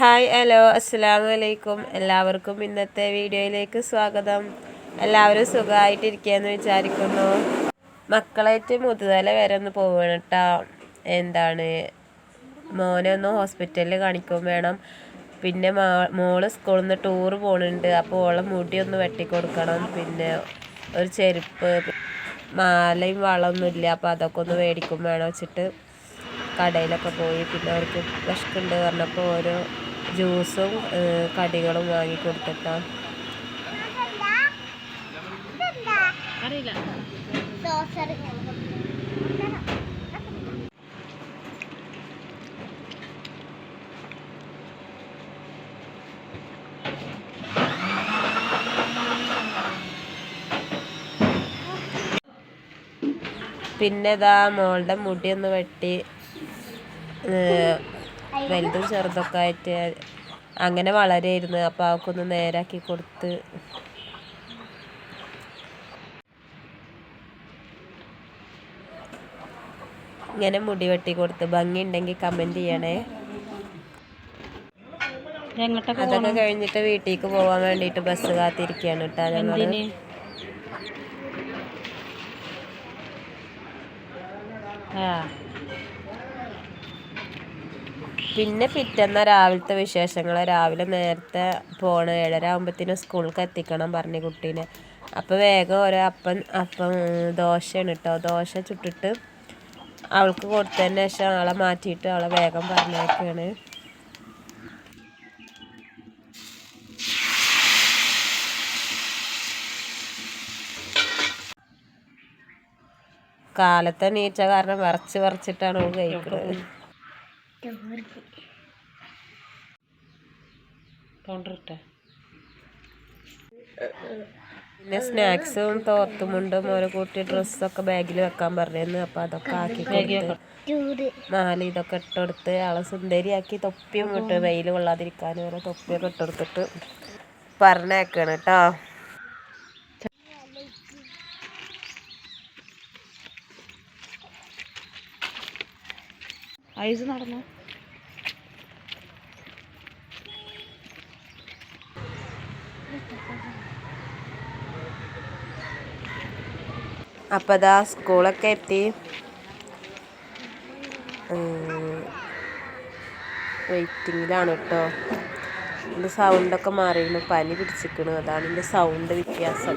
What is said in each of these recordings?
Hi hello അസ്സാം വലൈക്കും എല്ലാവർക്കും ഇന്നത്തെ വീഡിയോയിലേക്ക് സ്വാഗതം. എല്ലാവരും സുഖമായിട്ടിരിക്കുകയെന്ന് വിചാരിക്കുന്നു. മക്കളായിട്ട് മുതുതല വരെ ഒന്ന് പോവുകയാണ് കേട്ടോ എന്താണ്? മോനെ ഒന്ന് ഹോസ്പിറ്റലിൽ കാണിക്കും വേണം. പിന്നെ മോൾ സ്കൂളിൽ നിന്ന് ടൂറ് പോകുന്നുണ്ട് അപ്പോൾ ഓളെ മുടി ഒന്ന് വെട്ടിക്കൊടുക്കണം. പിന്നെ ഒരു ചെരുപ്പ് മാലയും വളമൊന്നുമില്ല. അപ്പോൾ അതൊക്കെ ഒന്ന് മേടിക്കും വേണം. വെച്ചിട്ട് കടയിലൊക്കെ പോയി. പിന്നെ അവർക്ക് വിശക്കുണ്ട് പറഞ്ഞപ്പോൾ ഓരോ ജ്യൂസും കടികളും വാങ്ങി കൊടുത്തിട്ടാ. പിന്നെ ഇതാ മോളുടെ മുടിയൊന്ന് വെട്ടി വലുതും ചെറുതൊക്കെ ആയിട്ട് അങ്ങനെ വളരെയായിരുന്നു. അപ്പോൾ അവൾക്കൊന്ന് നേരാക്കി കൊടുത്ത്. ഇങ്ങനെ മുടി വെട്ടി കൊടുത്ത്. ഭംഗി ഉണ്ടെങ്കിൽ കമന്റ് ചെയ്യണേ അതൊക്കെ കഴിഞ്ഞിട്ട് വീട്ടിലേക്ക് പോകാൻ വേണ്ടിയിട്ട് ബസ് കാത്തിരിക്കുകയാണ് കേട്ടോ ഞങ്ങൾ ആ. പിന്നെ പിറ്റന്ന രാവിലത്തെ വിശേഷങ്ങൾ രാവിലെ നേരത്തെ പോകണം ഏഴര ആകുമ്പത്തേനും സ്കൂളിലേക്ക് എത്തിക്കണം പറഞ്ഞു കുട്ടീനെ. അപ്പോൾ വേഗം ഓരോ അപ്പം അപ്പം ദോശയാണ് കേട്ടോ ദോശ ചുട്ടിട്ട് അവൾക്ക് കൊടുത്തതിന് ശേഷം ആളെ മാറ്റിയിട്ട് അവളെ വേഗം പറഞ്ഞേക്കാണ് കാലത്തെ നീച്ച കാരണം വിറച്ച് വിറച്ചിട്ടാണ് കഴിക്കുന്നത് കൊണ്ടിട്ടെ പിന്നെ സ്നാക്സും തോർത്തുമുണ്ടും ഓരോ കൂട്ടി ഡ്രസ്സൊക്കെ ബാഗിൽ വെക്കാൻ പറഞ്ഞിരുന്നു. അപ്പോൾ അതൊക്കെ ആക്കി കൊടുത്ത് നാല് ഇതൊക്കെ ഇട്ടെടുത്ത് ആളെ സുന്ദരിയാക്കി തൊപ്പിയും ഇട്ട് വെയിൽ കൊള്ളാതിരിക്കാനും ഓരോ തൊപ്പിയൊക്കെ ഇട്ടെടുത്തിട്ട് പറഞ്ഞേക്കാണ് കേട്ടോ. ഐസ് നടന്നു? അപ്പോൾ അതാ സ്കൂളൊക്കെ എത്തി. വെയിറ്റിങ്ങിലാണ് കേട്ടോ എന്റെ സൗണ്ടൊക്കെ മാറിയിരുന്നു. പനി പിടിച്ചിരിക്കണു അതാണ് എന്റെ സൗണ്ട് വ്യത്യാസം.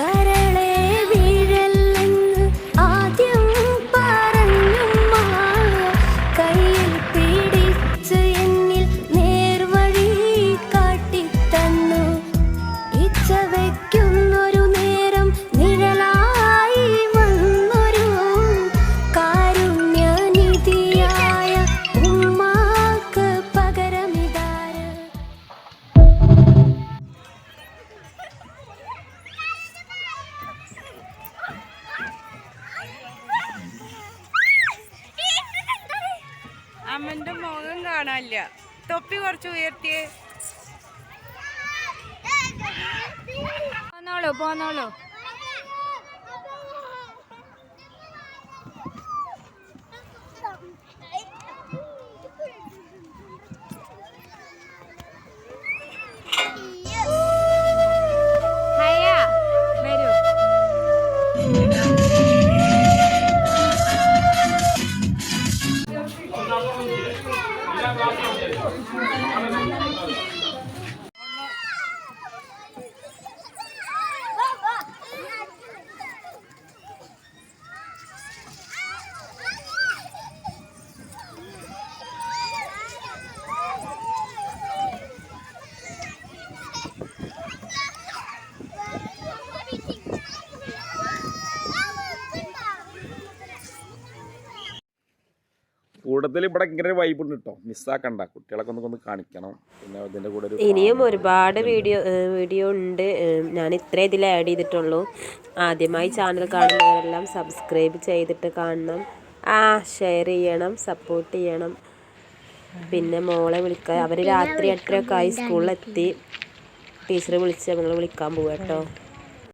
कर അമ്മന്റെ മുഖം കാണാനില്ല. തൊപ്പി കുറച്ച് ഉയർത്തിയേ. പോന്നോളൂ പോന്നോളൂ. കൂട്ടത്തിൽ ഇവിടെ ഇങ്ങനെ ഒരു വൈബ് ഉണ്ട് കേട്ടോ മിസ്സാക്കണ്ട. കുട്ടികളൊക്കെ ഒന്ന് ഒന്ന് കാണിക്കണം. പിന്നെ അതിന്റെ കൂടെ ഒരു ഇനിയും ഒരുപാട് വീഡിയോ വീഡിയോ ഉണ്ട്. ഞാൻ ഇത്ര ഇതിൽ ആഡ് ചെയ്തിട്ടുള്ളൂ. ആദ്യമായി ചാനൽ കാണുന്നവരെല്ലാം സബ്സ്ക്രൈബ് ചെയ്തിട്ട് കാണണം. ആ ഷെയർ ചെയ്യണം സപ്പോർട്ട് ചെയ്യണം. പിന്നെ മോളെ വിളിക്കുക അവർ രാത്രി എട്ടരയൊക്കെ ആയി സ്കൂളിലെത്തി ടീച്ചർ വിളിച്ച് ഞങ്ങൾ വിളിക്കാൻ പോവാ കേട്ടോ